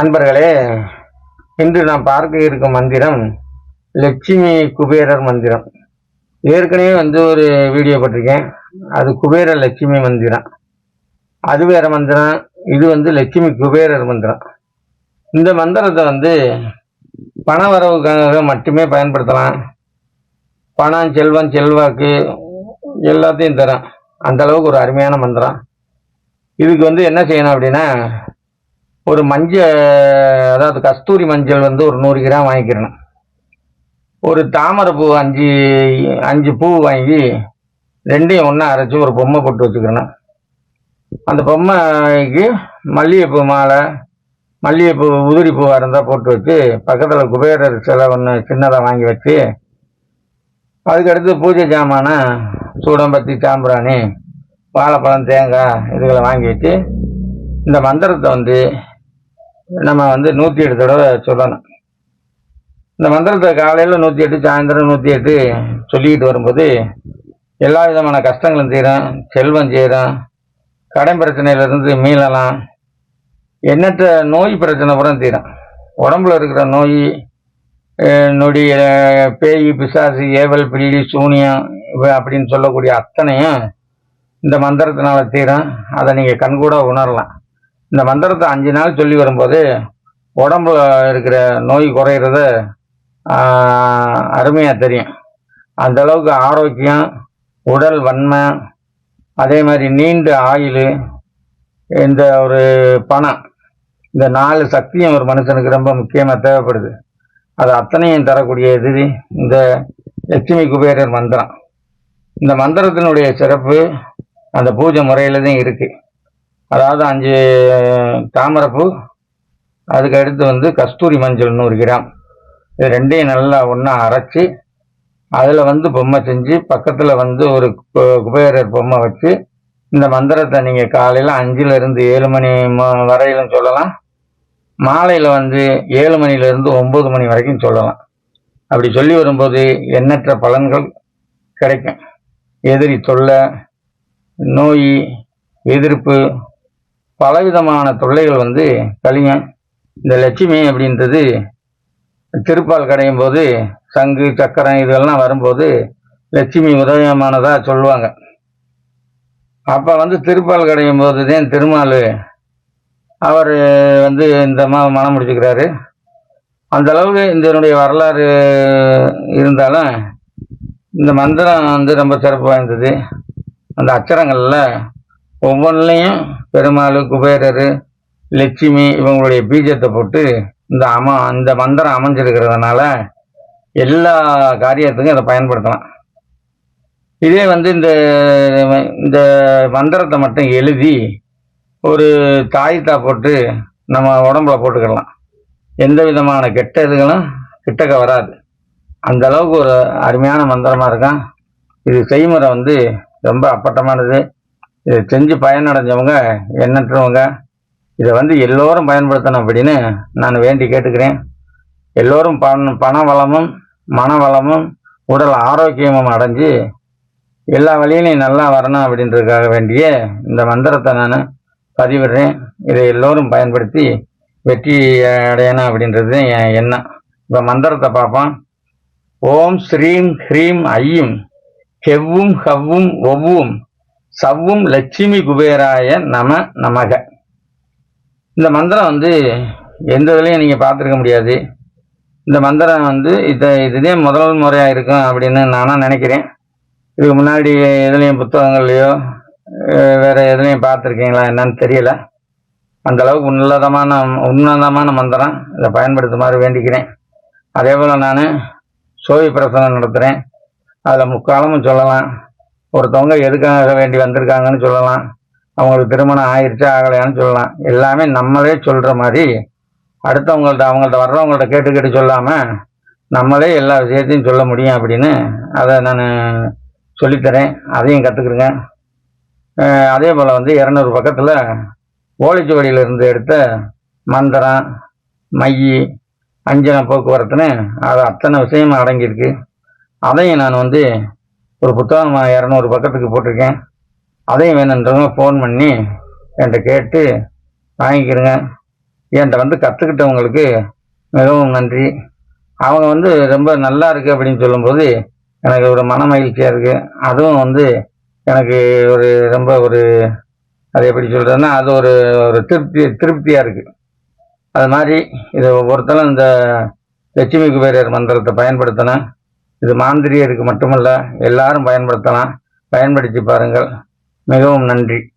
நண்பர்களே இன்று நாம் பார்க்க இருக்கும் மந்திரம் லட்சுமி குபேரர் மந்திரம். ஏற்கனவே வந்து ஒரு வீடியோ போட்டிருக்கேன். அது குபேர லட்சுமி மந்திரம். அது வேற மந்திரம். இது வந்து லட்சுமி குபேரர் மந்திரம். இந்த மந்திரத்தை வந்து பண வரவுக்காக மட்டுமே பயன்படுத்தலாம். பணம் செல்வம் செல்வாக்கு எல்லாத்தையும் தரும். அந்த அளவுக்கு ஒரு அருமையான மந்திரம். இதுக்கு வந்து என்ன செய்யணும் அப்படின்னா ஒரு மஞ்சள் அதாவது கஸ்தூரி மஞ்சள் வந்து ஒரு நூறு கிராம் வாங்கிக்கிறணும். ஒரு தாமரை பூ அஞ்சு அஞ்சு பூ வாங்கி ரெண்டையும் ஒன்றா அரைச்சி ஒரு பொம்மை போட்டு வச்சுக்கணும் அந்த பொம்மைக்கு மல்லிகைப்பூ மாலை மல்லிகைப்பூ உதிரி பூவாக இருந்தால் போட்டு வச்சு பக்கத்தில் குபேரர் சிலை ஒன்று சின்னதாக வாங்கி வச்சு அதுக்கடுத்து பூஜை ஜாமான சூடம்பத்தி சாம்பிராணி வாழைப்பழம் தேங்காய் இதுகளை வாங்கி வச்சு இந்த மந்திரத்தை வந்து நம்ம வந்து நூற்றி எட்டு தடவை சொல்லணும். இந்த மந்திரத்தை காலையில் நூற்றி எட்டு சாயந்தரம் நூற்றி எட்டு சொல்லிக்கிட்டு வரும்போது எல்லா விதமான கஷ்டங்களும் தீரும் செல்வம் சேரும் கடன் பிரச்சனையிலிருந்து மீளலாம் எண்ணற்ற நோய் பிரச்சனை கூட தீரும். உடம்புல இருக்கிற நோய் நொடி பேய் பிசாசு ஏவல் பில்லி சூனியம் அப்படின்னு சொல்லக்கூடிய அத்தனையும் இந்த மந்திரத்தினால தீரும். அதை நீங்கள் கண்கூட உணரலாம். இந்த மந்திரத்தை அஞ்சு நாள் சொல்லி வரும்போது உடம்புல இருக்கிற நோய் குறையிறத அருமையாக தெரியும். அந்த அளவுக்கு ஆரோக்கியம் உடல் வன்மை அதே மாதிரி நீண்ட ஆயுள் இந்த ஒரு பணம் இந்த நாலு சக்தியும் ஒரு மனுஷனுக்கு ரொம்ப முக்கியமாக தேவைப்படுது. அது அத்தனையும் தரக்கூடிய இது இந்த லட்சுமி குபேரர் மந்திரம். இந்த மந்திரத்தினுடைய சிறப்பு அந்த பூஜை முறையில் தான் இருக்குது அதாவது அஞ்சு தாமரைப்பூ அதுக்கு அடுத்து வந்து கஸ்தூரி மஞ்சள் நூறு கிராம். இது ரெண்டையும் நல்லா ஒன்றா அரைச்சி அதில் வந்து பொம்மை செஞ்சு பக்கத்தில் வந்து ஒரு கு- குபேரர் பொம்மை வச்சு இந்த மந்திரத்தை நீங்கள் காலையில் அஞ்சுலேருந்து ஏழு மணி வரையிலும் சொல்லலாம். மாலையில் வந்து ஏழு மணிலேருந்து ஒம்பது மணி வரைக்கும் சொல்லலாம். அப்படி சொல்லி வரும்போது எண்ணற்ற பலன்கள் கிடைக்கும். எதிரி தொல்லை நோய் எதிர்ப்பு பலவிதமான தொல்லைகள் வந்து கழியும். இந்த லட்சுமி அப்படின்றது திருப்பால் கடையும் போது சங்கு சக்கரம் இதெல்லாம் வரும்போது லட்சுமி உதயமானதா சொல்லுவாங்க. அப்போ வந்து திருப்பால் கடையும் போது தான் திருமால் அவர் வந்து இந்த மா மனம் முடிச்சுக்கிறாரு. அந்த அளவுக்கு இதனுடைய வரலாறு இருந்தாலும் இந்த மந்திரம் வந்து ரொம்ப சிறப்பு வாய்ந்தது. அந்த அச்சரங்களில் ஒவ்வொன்றுலையும் பெருமாள் குபேரர் லட்சுமி இவங்களுடைய பீஜத்தை போட்டு இந்த அம இந்த மந்திரம் அமைஞ்சிருக்கிறதுனால எல்லா காரியத்துக்கும் இதை பயன்படுத்தலாம். இதே வந்து இந்த இந்த மந்திரத்தை மட்டும் எழுதி ஒரு தாயத்தா போட்டு நம்ம உடம்புல போட்டுக்கலாம் எந்த விதமான கெட்ட இதுகளும் கிட்டக்க வராது. அந்த அளவுக்கு ஒரு அருமையான மந்திரமாக இருக்கும் இது செய்முறை வந்து ரொம்ப அப்பட்டமானது. இதை செஞ்சு பயனடைஞ்சவங்க எண்ணற்றவங்க இதை வந்து எல்லோரும் பயன்படுத்தணும் அப்படின்னு நான் வேண்டி கேட்டுக்கிறேன். எல்லோரும் பண பண வளமும் மன வளமும் உடல் ஆரோக்கியமும் அடைஞ்சு எல்லா வழியிலையும் நல்லா வரணும் அப்படின்றதுக்காக வேண்டிய இந்த மந்திரத்தை நான் பதிவிடுறேன். இதை எல்லோரும் பயன்படுத்தி வெற்றி அடையணும் அப்படின்றது என் எண்ணம். இப்போ மந்திரத்தை பார்ப்போம். ஓம் ஸ்ரீம் ஹ்ரீம் ஐயும் ஹெவ்வும் ஹவ்வும் ஒவ்வும். சவ்வும் லட்சுமி குபேராய நம நமக. இந்த மந்திரம் வந்து எந்த இதுலையும் நீங்கள் பார்த்துருக்க முடியாது. இந்த மந்திரம் வந்து இதை இதுதான் முதல் முறையாக இருக்கும் அப்படின்னு நானும் நினைக்கிறேன். இதுக்கு முன்னாடி எதுலேயும் புத்தகங்கள்லையோ வேறு எதுலேயும் பார்த்துருக்கீங்களா என்னன்னு தெரியல. அந்த அளவுக்கு உன்னதமான உன்னதமான மந்திரம். இதை பயன்படுத்துமாறு வேண்டிக்கிறேன். அதே போல் நான் சோவி பிரசனம் நடத்துகிறேன் அதில் முக்காலமும் சொல்லலாம். ஒருத்தவங்க எதுக்காக வேண்டி வந்திருக்காங்கன்னு சொல்லலாம். அவங்களுக்கு திருமணம் ஆயிடுச்சா ஆகலையான்னு சொல்லலாம். எல்லாமே நம்மளே சொல்கிற மாதிரி அடுத்தவங்கள்ட்ட அவங்கள்ட்ட வர்றவங்கள்ட்ட கேட்டு கேட்டு சொல்லாமல் நம்மளே எல்லா விஷயத்தையும் சொல்ல முடியும் அப்படின்னு அதை நான் சொல்லித்தரேன். அதையும் கற்றுக்குறேங்க அதே போல் வந்து இரநூறு பக்கத்தில் ஓலைச்சுவடியிலிருந்து எடுத்த மந்திரம் மையி அஞ்சன போக்குவரத்துன்னு அது அத்தனை விஷயமும் அடங்கியிருக்கு. அதையும் நான் வந்து ஒரு புத்தகம் இரநூறு பக்கத்துக்கு போட்டிருக்கேன். அதையும் வேணுன்றவங்க ஃபோன் பண்ணி என்கிட்ட கேட்டு வாங்கிக்கிறேங்க என்கிட்ட வந்து கற்றுக்கிட்டவங்களுக்கு மிகவும் நன்றி. அவங்க வந்து ரொம்ப நல்லா இருக்குது அப்படின்னு சொல்லும்போது எனக்கு ஒரு மன மகிழ்ச்சியாக இருக்குது அதுவும் வந்து எனக்கு ஒரு ரொம்ப ஒரு அது எப்படி சொல்கிறதுன்னா அது ஒரு ஒரு திருப்தி திருப்தியாக இருக்குது அது மாதிரி இது ஒவ்வொருத்தரும் இந்த லட்சுமி குபேரர் மந்திரத்தை பயன்படுத்தினேன் இது மாந்திரியருக்கு மட்டுமல்ல எல்லாரும் பயன்படுத்தலாம். பயன்படுத்தி பாருங்கள். மிகவும் நன்றி.